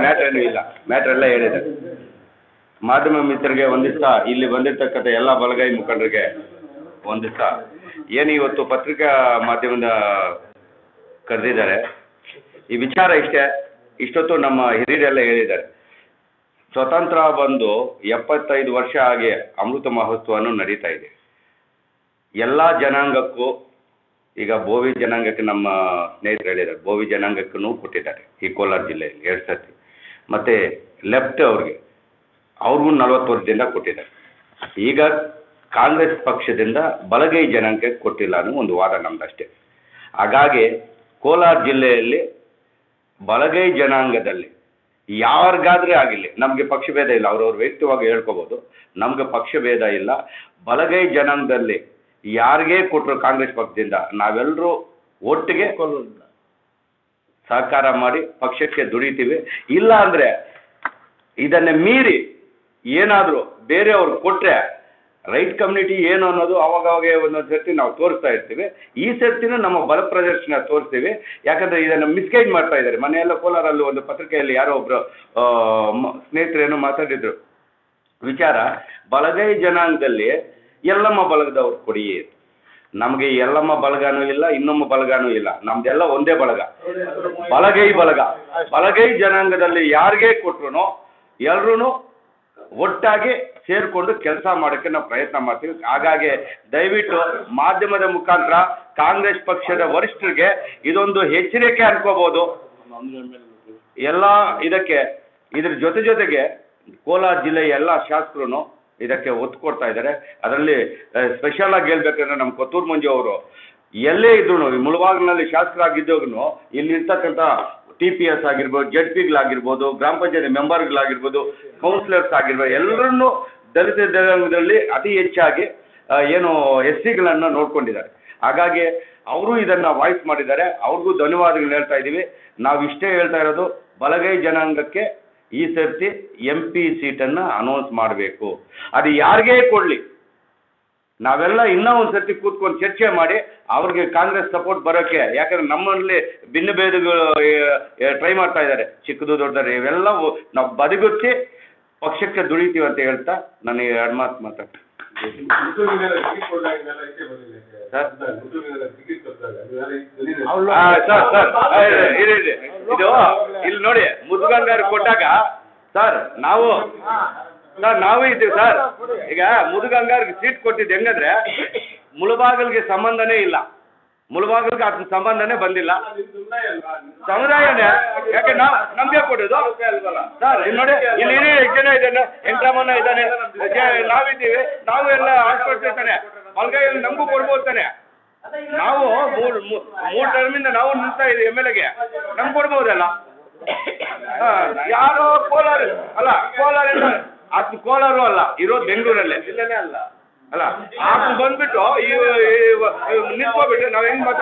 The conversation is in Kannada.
ಮ್ಯಾಟ್ರ್ ಏನೂ ಇಲ್ಲ. ಮ್ಯಾಟ್ರ್ ಎಲ್ಲ ಹೇಳಿದೆ. ಮಾಧ್ಯಮ ಮಿತ್ರರಿಗೆ ಒಂದಿಷ್ಟ ಇಲ್ಲಿ ಬಂದಿರ್ತಕ್ಕಂಥ ಎಲ್ಲ ಬಲಗೈ ಮುಖಂಡರಿಗೆ ಒಂದಿಷ್ಟ ಏನು ಇವತ್ತು ಪತ್ರಿಕಾ ಮಾಧ್ಯಮದ ಕರೆದಿದ್ದಾರೆ? ಈ ವಿಚಾರ ಇಷ್ಟೇ. ಇಷ್ಟೊತ್ತು ನಮ್ಮ ಹಿರಿಯರೆಲ್ಲ ಹೇಳಿದ್ದಾರೆ. ಸ್ವತಂತ್ರ ಬಂದು ಎಪ್ಪತ್ತೈದು ವರ್ಷ ಆಗಿ ಅಮೃತ ಮಹೋತ್ಸವನೂ ನಡೀತಾ ಇದೆ. ಎಲ್ಲ ಜನಾಂಗಕ್ಕೂ ಈಗ ಬೋವಿ ಜನಾಂಗಕ್ಕೆ ನಮ್ಮ ಸ್ನೇಹಿತರು ಹೇಳಿದ್ದಾರೆ. ಬೋವಿ ಜನಾಂಗಕ್ಕೂ ಕೊಟ್ಟಿದ್ದಾರೆ ಈ ಕೋಲಾರ ಜಿಲ್ಲೆಯಲ್ಲಿ ಎರಡು ಸರ್ತಿ. ಮತ್ತು ಲೆಫ್ಟ್ ಅವ್ರಿಗೆ, ಅವ್ರಿಗೂ ನಲವತ್ತು ವರ್ಷದಿಂದ ಕೊಟ್ಟಿದ್ದಾರೆ. ಈಗ ಕಾಂಗ್ರೆಸ್ ಪಕ್ಷದಿಂದ ಬಲಗೈ ಜನಾಂಗಕ್ಕೆ ಕೊಟ್ಟಿಲ್ಲ ಅನ್ನೋ ಒಂದು ವಾದ ನಮ್ದು ಅಷ್ಟೇ ಹಾಗಾಗಿ ಕೋಲಾರ ಜಿಲ್ಲೆಯಲ್ಲಿ ಬಲಗೈ ಜನಾಂಗದಲ್ಲಿ ಯಾರಿಗಾದ್ರೆ ಆಗಿಲ್ಲ ನಮಗೆ ಪಕ್ಷಭೇದ ಇಲ್ಲ ಅವ್ರವ್ರ ವ್ಯಕ್ತಿವಾಗಿ ಹೇಳ್ಕೊಬೋದು, ನಮಗೆ ಪಕ್ಷಭೇದ ಇಲ್ಲ. ಬಲಗೈ ಜನಾಂಗದಲ್ಲಿ ಯಾರಿಗೇ ಕೊಟ್ಟರು ಕಾಂಗ್ರೆಸ್ ಪಕ್ಷದಿಂದ ನಾವೆಲ್ಲರೂ ಒಟ್ಟಿಗೆ ಸಹಕಾರ ಮಾಡಿ ಪಕ್ಷಕ್ಕೆ ದುಡಿತೀವಿ. ಇಲ್ಲ ಅಂದರೆ ಇದನ್ನು ಮೀರಿ ಏನಾದರೂ ಬೇರೆಯವ್ರು ಕೊಟ್ಟರೆ ರೈಟ್ ಕಮ್ಯುನಿಟಿ ಏನು ಅನ್ನೋದು ಅವಾಗವಾಗ ಒಂದೊಂದು ಸರ್ತಿ ನಾವು ತೋರಿಸ್ತಾ ಇರ್ತೀವಿ. ಈ ಸರ್ತಿನೂ ನಮ್ಮ ಬಲ ಪ್ರದರ್ಶನ ತೋರಿಸ್ತೀವಿ. ಯಾಕಂದರೆ ಇದನ್ನು ಮಿಸ್ಗೈಡ್ ಮಾಡ್ತಾ ಇದ್ದಾರೆ. ಮನೆಯೆಲ್ಲ ಕೋಲಾರಲ್ಲಿ ಒಂದು ಪತ್ರಿಕೆಯಲ್ಲಿ ಯಾರೋ ಒಬ್ಬರು ಸ್ನೇಹಿತರೇನೋ ಮಾತಾಡಿದ್ರು. ವಿಚಾರ ಬಲಗೈ ಜನಾಂಗದಲ್ಲಿ ಎಲ್ಲಮ್ಮ ಬಳಗದವ್ರು ಕೊಡಿ. ನಮಗೆ ಎಲ್ಲಮ್ಮ ಬಳಗನೂ ಇಲ್ಲ, ಇನ್ನೊಮ್ಮ ಬಳಗನೂ ಇಲ್ಲ. ನಮ್ದೆಲ್ಲ ಒಂದೇ ಬಳಗ. ಬಲಗೈ ಬಳಗ. ಬಲಗೈ ಜನಾಂಗದಲ್ಲಿ ಯಾರಿಗೇ ಕೊಟ್ರು ಎಲ್ರೂ ಒಟ್ಟಾಗಿ ಸೇರಿಕೊಂಡು ಕೆಲಸ ಮಾಡೋಕ್ಕೆ ನಾವು ಪ್ರಯತ್ನ ಮಾಡ್ತೀವಿ. ಹಾಗಾಗಿ ದಯವಿಟ್ಟು ಮಾಧ್ಯಮದ ಮುಖಾಂತರ ಕಾಂಗ್ರೆಸ್ ಪಕ್ಷದ ವರಿಷ್ಠರಿಗೆ ಇದೊಂದು ಎಚ್ಚರಿಕೆ ಅನ್ಕೋಬಹುದು ಎಲ್ಲ ಇದಕ್ಕೆ, ಇದ್ರ ಜೊತೆ ಜೊತೆಗೆ ಕೋಲಾರ ಜಿಲ್ಲೆಯ ಎಲ್ಲ ಶಾಸಕರು ಇದಕ್ಕೆ ಒತ್ತು ಕೊಡ್ತಾ ಇದ್ದಾರೆ. ಅದರಲ್ಲಿ ಸ್ಪೆಷಲ್ ಆಗಿ ಹೇಳ್ಬೇಕಂದ್ರೆ ನಮ್ಮ ಕೊತ್ತೂರು ಮಂಜು ಅವರು, ಎಲ್ಲೇ ಇದ್ರು ಮುಳಬಾಗಿಲಿನಲ್ಲಿ ಇಲ್ಲಿ ಇರ್ತಕ್ಕಂಥ ಟಿ ಪಿ ಎಸ್ ಆಗಿರ್ಬೋದು ಜೆಡ್ ಪಿಗಳಾಗಿರ್ಬೋದು ಗ್ರಾಮ ಪಂಚಾಯತಿ ಮೆಂಬರ್ಗಳಾಗಿರ್ಬೋದು ಕೌನ್ಸಿಲರ್ಸ್ ಆಗಿರ್ಬೋದು, ಎಲ್ಲರನ್ನೂ ದಲಿತ ಜನಾಂಗದಲ್ಲಿ ಅತಿ ಹೆಚ್ಚಾಗಿ ಏನು ಎಸ್ ಸಿಗಳನ್ನು ನೋಡ್ಕೊಂಡಿದ್ದಾರೆ. ಹಾಗಾಗಿ ಅವರು ಇದನ್ನು ವಾಯ್ಸ್ ಮಾಡಿದ್ದಾರೆ. ಅವ್ರಿಗೂ ಧನ್ಯವಾದಗಳು ಹೇಳ್ತಾ ಇದ್ದೀವಿ. ನಾವು ಇಷ್ಟೇ ಹೇಳ್ತಾ ಇರೋದು, ಬಲಗೈ ಜನಾಂಗಕ್ಕೆ ಈ ಸರ್ತಿ ಎಂ ಪಿ ಸೀಟನ್ನು ಅನೌನ್ಸ್ ಮಾಡಬೇಕು. ಅದು ಯಾರಿಗೇ ಕೊಡಲಿ. ನಾವೆಲ್ಲ ಇನ್ನೂ ಒಂದು ಸರ್ತಿ ಕೂತ್ಕೊಂಡು ಚರ್ಚೆ ಮಾಡಿ ಅವ್ರಿಗೆ ಕಾಂಗ್ರೆಸ್ ಸಪೋರ್ಟ್ ಬರೋಕ್ಕೆ, ಯಾಕಂದ್ರೆ ನಮ್ಮಲ್ಲಿ ಭಿನ್ನ ಭೇದಗಳು ಟ್ರೈ ಮಾಡ್ತಾ ಇದ್ದಾರೆ. ಚಿಕ್ಕದು ದೊಡ್ಡದು ಇವೆಲ್ಲ ನಾವು ಬದಿಗೊತ್ತಿ ಪಕ್ಷಕ್ಕೆ ದುಡಿತೀವಿ ಅಂತ ಹೇಳ್ತಾ ನಾನು ಎರಡು ಮಾತು ಮಾತಾಡ್ತೀನಿ. ಸರ್? ಸರ್. ಇದು ಇಲ್ಲಿ ನೋಡಿ ಮುದುಗಂಗಾರ ಕೊಟ್ಟಾಗ ಸರ್ ನಾವು ಸರ್ ನಾವು ಇದ್ದೀವಿ ಸರ್ ಈಗ ಮುದುಗಂಗಾರ್ಗೆ ಸೀಟ್ ಕೊಟ್ಟಿದ್ದು ಹೆಂಗಂದ್ರೆ ಮುಳುಬಾಗಿಲ್ಗೆ ಸಂಬಂಧನೇ ಇಲ್ಲ ಮುಳುಬಾಗಿಲ್ಗೆ ಅದ್ರ ಸಂಬಂಧನೇ ಬಂದಿಲ್ಲ. ಸಮುದಾಯನೇ. ಯಾಕೆ ನಾವು ನಮಗೆ ಕೊಡೋದು ಸರ್ ಇಲ್ಲಿ ನೋಡಿ ಇಲ್ಲಿ ಎಷ್ಟು ಜನ ಇದ್ದಾನೆ ವೆಂಕಟರಮಣ ಇದ್ದಾನೆ. ನಾವಿದ್ದೀವಿ? ನಾವು ಎಲ್ಲ ಆಸ್ಪತ್ರೆ ಮಲ್ಗಾಯಲ್ಲಿ ನಮಗೂ ಕೊಡ್ಬೋದು ತಾನೆ. ನಾವು ಮೂರು ಮೂರು ಟರ್ಮಿಂದ ನಾವು ನಿಲ್ತಾ ಇದ್ದೀವಿ ಎಂ ಎಲ್ ಎಗೆ. ನಮ್ಗೆ ಕೊಡ್ಬೋದಲ್ಲ? ಹಾ, ಯಾರೋ ಕೋಲಾರ ಅಲ್ಲ ಕೋಲಾರ ಅದು ಕೋಲಾರು ಅಲ್ಲ ಇರೋದು ಬೆಂಗಳೂರಲ್ಲೇ. ಇಲ್ಲೇ ಅಲ್ಲ. ಅಲ್ಲ ಆಪ್ ಬಂದ್ಬಿಟ್ಟು ಈ ಈ- ನಾವು ಹೆಂಗ್ ಮತ